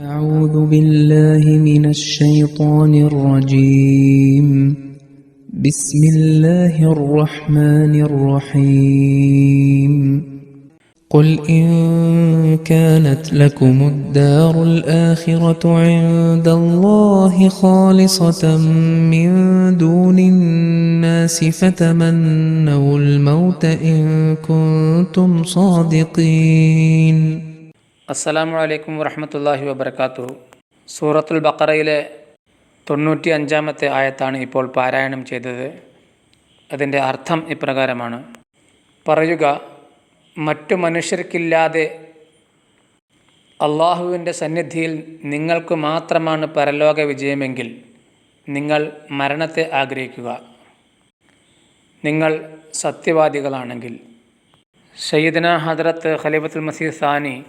أعوذ بالله من الشيطان الرجيم. بسم الله الرحمن الرحيم. قل إن كانت لكم الدار الآخرة عند الله خالصة من دون الناس فتمنوا الموت إن كنتم صادقين. അസ്സലാമു അലൈക്കും വറഹമത്തല്ലാഹി വബർക്കാത്തു സൂറത്തുൽ ബക്കറയിലെ തൊണ്ണൂറ്റി അഞ്ചാമത്തെ ആയത്താണ് ഇപ്പോൾ പാരായണം ചെയ്തത്. അതിന്റെ അർത്ഥം ഇപ്രകാരമാണ്. പറയുക മറ്റു മനുഷ്യർക്കില്ലാതെ അള്ളാഹുവിന്റെ സന്നിധിയിൽ നിങ്ങൾക്ക് മാത്രമാണ് പരലോക വിജയമെങ്കിൽ നിങ്ങൾ മരണത്തെ ആഗ്രഹിക്കുക. നിങ്ങൾ സത്യവാദികളാണെങ്കിൽ. സയ്യിദന ഹദ്രത്ത് ഖലീഫത്തുൽ മസീദ് സാനി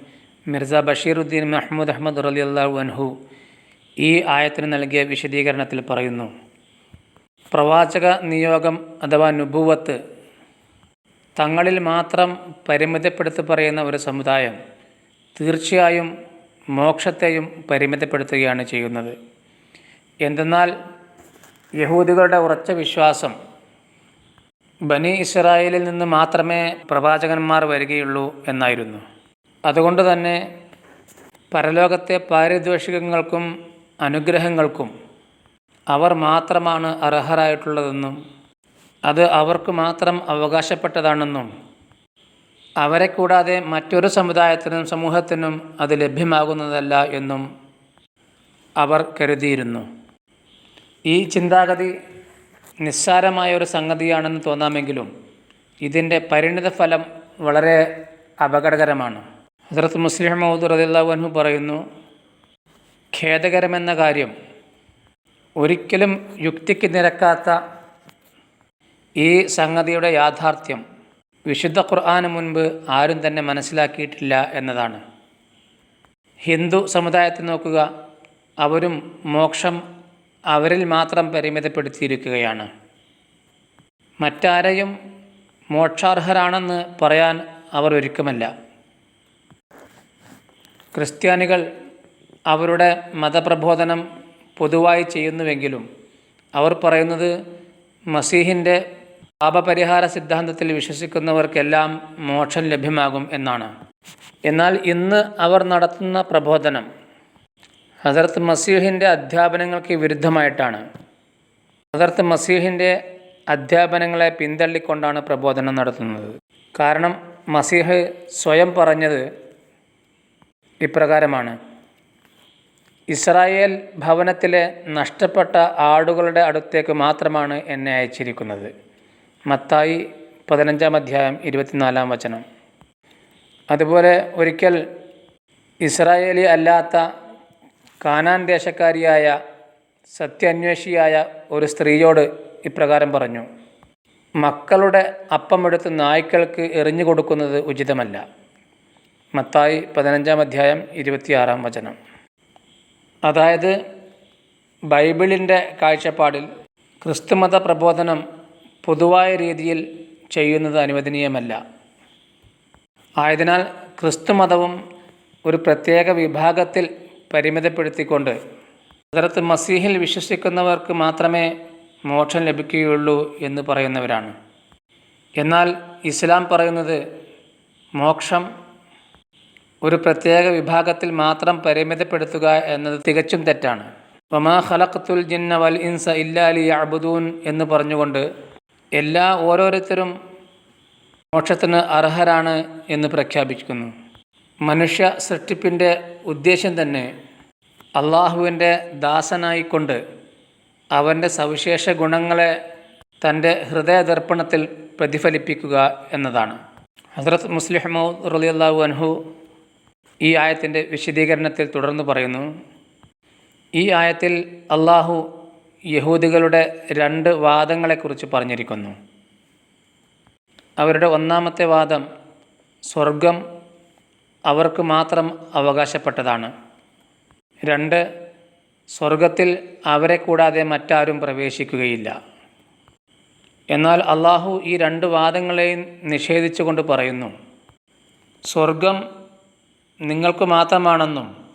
മിർസ ബഷീറുദ്ദീൻ മെഹ്മൂദ് അഹമ്മദ് റലി അള്ളാഹു അൻഹു ഈ ആയത്തിന് നൽകിയ വിശദീകരണത്തിൽ പറയുന്നു. പ്രവാചക നിയോഗം അഥവാ നുബുവത്ത് തങ്ങളിൽ മാത്രം പരിമിതപ്പെടുത്തി പറയുന്ന ഒരു സമുദായം തീർച്ചയായും മോക്ഷത്തെയും പരിമിതപ്പെടുത്തുകയാണ് ചെയ്യുന്നത്. എന്തെന്നാൽ യഹൂദികളുടെ ഉറച്ച വിശ്വാസം ബനി ഇസ്രായേലിൽ നിന്ന് മാത്രമേ പ്രവാചകന്മാർ വരികയുള്ളൂ എന്നായിരുന്നു. അതുകൊണ്ട് തന്നെ പരലോകത്തെ പാരിതോഷികങ്ങൾക്കും അനുഗ്രഹങ്ങൾക്കും അവർ മാത്രമാണ് അർഹരായിട്ടുള്ളതെന്നും അത് അവർക്ക് മാത്രം അവകാശപ്പെട്ടതാണെന്നും അവരെ കൂടാതെ മറ്റൊരു സമുദായത്തിനും സമൂഹത്തിനും അത് ലഭ്യമാകുന്നതല്ല എന്നും അവർ കരുതിയിരുന്നു. ഈ ചിന്താഗതി നിസ്സാരമായ ഒരു സംഗതിയാണെന്ന് തോന്നാമെങ്കിലും ഇതിന്റെ പരിണിത ഫലം വളരെ അപകടകരമാണ്. ഹസരത്ത് മുസ്ലിം മൗദ് അൻഹു പറയുന്നു ഖേദകരമെന്ന കാര്യം ഒരിക്കലും യുക്തിക്ക് നിരക്കാത്ത ഈ സംഗതിയുടെ യാഥാർത്ഥ്യം വിശുദ്ധ ഖുർആന് മുൻപ് ആരും തന്നെ മനസ്സിലാക്കിയിട്ടില്ല എന്നതാണ്. ഹിന്ദു സമുദായത്തെ നോക്കുക അവരും മോക്ഷം അവരിൽ മാത്രം പരിമിതപ്പെടുത്തിയിരിക്കുകയാണ്. മറ്റാരെയും മോക്ഷാർഹരാണെന്ന് പറയാൻ അവർ ഒരുക്കമല്ല. ക്രിസ്ത്യാനികൾ അവരുടെ മതപ്രബോധനം പൊതുവായി ചെയ്യുന്നുവെങ്കിലും അവർ പറയുന്നത് മസീഹിന്റെ പാപപരിഹാര സിദ്ധാന്തത്തിൽ വിശ്വസിക്കുന്നവർക്കെല്ലാം മോക്ഷം ലഭ്യമാകും എന്നാണ്. എന്നാൽ ഇന്ന് അവർ നടത്തുന്ന പ്രബോധനം ഹസരത്ത് മസീഹിന്റെ അധ്യാപനങ്ങൾക്ക് വിരുദ്ധമായിട്ടാണ്. ഹസരത്ത് മസീഹിന്റെ അധ്യാപനങ്ങളെ പിന്തള്ളിക്കൊണ്ടാണ് പ്രബോധനം നടത്തുന്നത്. കാരണം മസീഹ് സ്വയം പറഞ്ഞത് ഇപ്രകാരമാണ്. ഇസ്രായേൽ ഭവനത്തിലെ നഷ്ടപ്പെട്ട ആടുകളുടെ അടുത്തേക്ക് മാത്രമാണ് എന്നെ അയച്ചിരിക്കുന്നത്. മത്തായി പതിനഞ്ചാം അധ്യായം ഇരുപത്തിനാലാം വചനം. അതുപോലെ ഒരിക്കൽ ഇസ്രായേലി അല്ലാത്ത കാനാൻ ദേശക്കാരിയായ സത്യാന്വേഷിയായ ഒരു സ്ത്രീയോട് ഇപ്രകാരം പറഞ്ഞു മക്കളുടെ അപ്പമെടുത്ത് നായ്ക്കൾക്ക് എറിഞ്ഞു കൊടുക്കുന്നത് ഉചിതമല്ല. മത്തായി പതിനഞ്ചാം അധ്യായം ഇരുപത്തിയാറാം വചനം. അതായത് ബൈബിളിന്റെ കാഴ്ചപ്പാടിൽ ക്രിസ്തുമത പ്രബോധനം പൊതുവായ രീതിയിൽ ചെയ്യുന്നത് അനുവദനീയമല്ല. ആയതിനാൽ ക്രിസ്തുമതവും ഒരു പ്രത്യേക വിഭാഗത്തിൽ പരിമിതപ്പെടുത്തിക്കൊണ്ട് അതരത്ത് മസീഹിൽ വിശ്വസിക്കുന്നവർക്ക് മാത്രമേ മോക്ഷം ലഭിക്കുകയുള്ളൂ എന്ന് പറയുന്നവരാണ്. എന്നാൽ ഇസ്ലാം പറയുന്നത് മോക്ഷം ഒരു പ്രത്യേക വിഭാഗത്തിൽ മാത്രം പരിമിതപ്പെടുത്തുക എന്നത് തികച്ചും തെറ്റാണ്. വമാ ഖലഖത്തുൽ ജിന്ന വൽ ഇൻസ ഇല്ലാലി അബുദൂൻ എന്ന് പറഞ്ഞുകൊണ്ട് എല്ലാ ഓരോരുത്തരും മോക്ഷത്തിന് അർഹരാണ് എന്ന് പ്രഖ്യാപിക്കുന്നു. മനുഷ്യ സൃഷ്ടിപ്പിന്റെ ഉദ്ദേശം തന്നെ അള്ളാഹുവിന്റെ ദാസനായിക്കൊണ്ട് അവന്റെ സവിശേഷ ഗുണങ്ങളെ തന്റെ ഹൃദയദർപ്പണത്തിൽ പ്രതിഫലിപ്പിക്കുക എന്നതാണ്. ഹസ്രത് മുസ്ലിഹ് റലിയല്ലാഹു അൻഹു ഈ ആയത്തിന്റെ വിശദീകരണത്തിൽ തുടർന്ന് പറയുന്നു. ഈ ആയത്തിൽ അള്ളാഹു യഹൂദികളുടെ രണ്ട് വാദങ്ങളെക്കുറിച്ച് പറഞ്ഞിരിക്കുന്നു. അവരുടെ ഒന്നാമത്തെ വാദം സ്വർഗം അവർക്ക് മാത്രം അവകാശപ്പെട്ടതാണ്. രണ്ട് സ്വർഗത്തിൽ അവരെ കൂടാതെ മറ്റാരും പ്രവേശിക്കുകയില്ല. എന്നാൽ അള്ളാഹു ഈ രണ്ട് വാദങ്ങളെയും നിഷേധിച്ചുകൊണ്ട് പറയുന്നു. സ്വർഗം നിങ്ങൾക്ക് മാത്രമാണെന്നും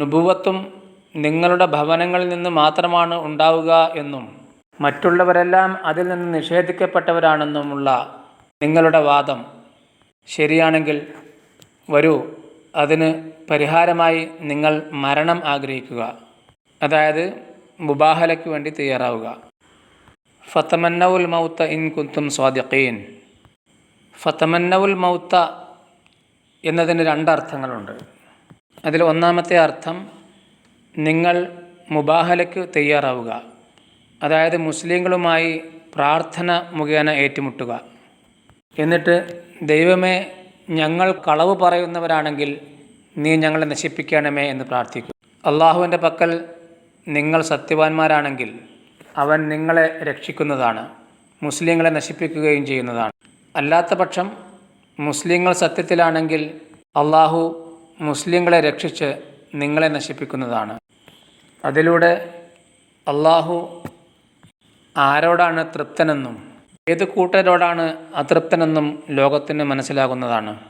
നുപുവത്തും നിങ്ങളുടെ ഭവനങ്ങളിൽ നിന്ന് മാത്രമാണ് ഉണ്ടാവുക എന്നും മറ്റുള്ളവരെല്ലാം അതിൽ നിന്ന് നിഷേധിക്കപ്പെട്ടവരാണെന്നുമുള്ള നിങ്ങളുടെ വാദം ശരിയാണെങ്കിൽ വരൂ അതിന് പരിഹാരമായി നിങ്ങൾ മരണം ആഗ്രഹിക്കുക. അതായത് മുബാഹലയ്ക്ക് വേണ്ടി തയ്യാറാവുക. ഫത്തമന്നവുൽ മൗത്ത ഇൻ കുന്തും സ്വാദിഖീൻ. ഫത്തമന്നവുൽ മൗത്ത എന്നതിന് രണ്ടർത്ഥങ്ങളുണ്ട്. അതിൽ ഒന്നാമത്തെ അർത്ഥം നിങ്ങൾ മുബാഹലയ്ക്ക് തയ്യാറാവുക. അതായത് മുസ്ലിങ്ങളുമായി പ്രാർത്ഥന മുഖേന ഏറ്റുമുട്ടുക. എന്നിട്ട് ദൈവമേ ഞങ്ങൾ കളവ് പറയുന്നവരാണെങ്കിൽ നീ ഞങ്ങളെ നശിപ്പിക്കണമേ എന്ന് പ്രാർത്ഥിക്കും. അള്ളാഹുവിന്റെ പക്കൽ നിങ്ങൾ സത്യവാന്മാരാണെങ്കിൽ അവൻ നിങ്ങളെ രക്ഷിക്കുന്നതാണ് മുസ്ലിങ്ങളെ നശിപ്പിക്കുകയും ചെയ്യുന്നതാണ്. അല്ലാത്ത പക്ഷം മുസ്ലിങ്ങൾ സത്യത്തിലാണെങ്കിൽ അള്ളാഹു മുസ്ലിങ്ങളെ രക്ഷിച്ച് നിങ്ങളെ നശിപ്പിക്കുന്നതാണ്. അതിലൂടെ അള്ളാഹു ആരോടാണ് തൃപ്തനെന്നും ഏത് കൂട്ടരോടാണ് അതൃപ്തനെന്നും ലോകത്തിന് മനസ്സിലാകുന്നതാണ്.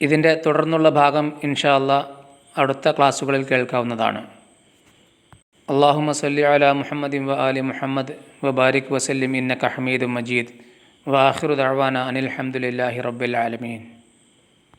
ഇതിന്റെ തുടർന്നുള്ള ഭാഗം ഇൻഷാ അല്ലാ അടുത്ത ക്ലാസ്സുകളിൽ കേൾക്കാവുന്നതാണ്. അള്ളാഹുമ സല്ലി അല മുഹമ്മദ് വ അലി മുഹമ്മദ് വബാരിക് വസല്ലിം ഇന്നക ഹമീദ് മജീദ്. واخر دعوانا ان الحمد للہ رب العالمین